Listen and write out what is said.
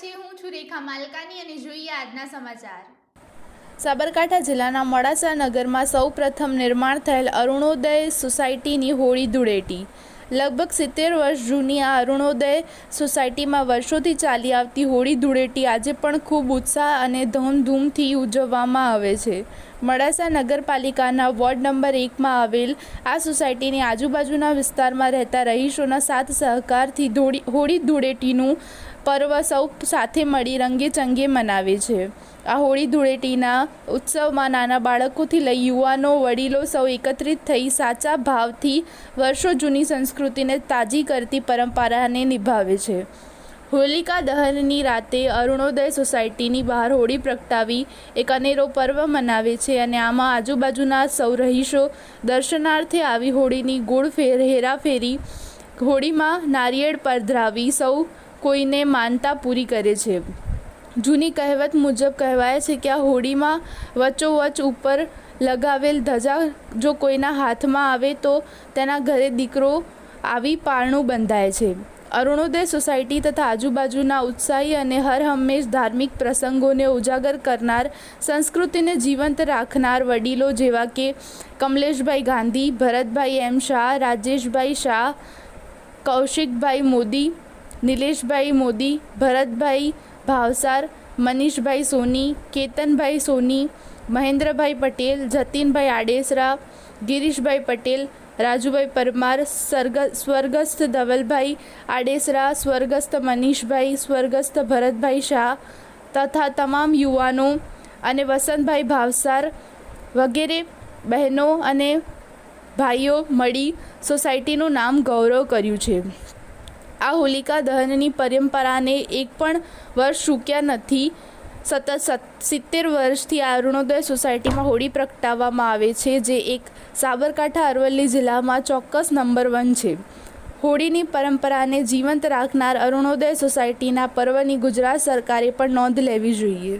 છે. હું છું રેખા માલકાની અને જોઈએ આજના સમાચાર. સાબરકાંઠા જિલ્લાના મોડાસા નગરમાં સૌ પ્રથમ નિર્માણ થયેલ અરુણોદય સોસાયટીની હોળી ધૂળેટી. લગભગ સિત્તેર વર્ષ જૂની આ અરુણોદય સોસાયટીમાં વર્ષોથી ચાલી આવતી હોળી ધૂળેટી આજે પણ ખૂબ ઉત્સાહ અને ધૂમધૂમથી ઉજવવામાં આવે છે. મોડાસા નગરપાલિકાના વોર્ડ નંબર એકમાં આવેલ આ સોસાયટીની આજુબાજુના વિસ્તારમાં રહેતા રહીશોના સાથ સહકારથી હોળી ધૂળેટીનું પર્વ સૌ સાથે મળી રંગે ચંગે મનાવે છે. આ હોળી ધૂળેટીના ઉત્સવમાં નાના બાળકોથી લઈ યુવાનો, વડીલો સૌ એકત્રિત થઈ સાચા ભાવથી વર્ષો જૂની સંસ્કૃતિને તાજી કરતી પરંપરાને નિભાવે છે. હોલિકા દહનની રાતે અરુણોદય સોસાયટીની બહાર હોળી પ્રગટાવી એક અનેરો પર્વ મનાવે છે અને આમાં આજુબાજુના સૌ રહીશો દર્શનાર્થે આવી હોળીની ગોળ ફેર હેરાફેરી હોળીમાં નારિયેળ પધરાવી સૌ કોઈને માનતા પૂરી કરે છે. જૂની કહેવત મુજબ કહેવાય છે કે આ હોળીમાં વચ્ચોવચ ઉપર લગાવેલ ધજા જો કોઈના હાથમાં આવે તો તેના ઘરે દીકરો આવી પારણું બંધાય છે. અરુણોદય સોસાયટી તથા આજુબાજુના ઉત્સાહી અને હર હંમેશ ધાર્મિક પ્રસંગોને ઉજાગર કરનાર, સંસ્કૃતિને જીવંત રાખનાર વડીલો જેવા કે કમલેશભાઈ ગાંધી, ભરતભાઈ એમ શાહ, રાજેશભાઈ શાહ, કૌશિકભાઈ મોદી નિલેશભાઈ મોદી, ભરતભાઈ ભાવસાર, મનીષભાઈ સોની, કેતનભાઈ સોની, મહેન્દ્રભાઈ પટેલ, જતીનભાઈ આડેસરા, ગિરીશભાઈ પટેલ, રાજુભાઈ પરમાર સ્વર્ગ સ્વર્ગસ્થ ધવલભાઈ આડેસરા, સ્વર્ગસ્થ મનીષભાઈ, સ્વર્ગસ્થ ભરતભાઈ શાહ તથા તમામ યુવાનો અને વસંતભાઈ ભાવસાર વગેરે બહેનો અને ભાઈઓ મળી સોસાયટીનું નામ ગૌરવ કર્યું છે. આ હોલિકા દહનની પરંપરાને એક પણ વર્ષ ચૂક્યા નથી. સતત સત, સિત્તેર વર્ષથી અરુણોદય સોસાયટીમાં હોળી પ્રગટાવવામાં આવે છે, જે એક સાબરકાંઠા અરવલ્લી જિલ્લામાં ચોક્કસ નંબર વન છે. હોળીની પરંપરાને જીવંત રાખનાર અરુણોદય સોસાયટીના પર્વની ગુજરાત સરકારે પણ નોંધ લેવી જોઈએ.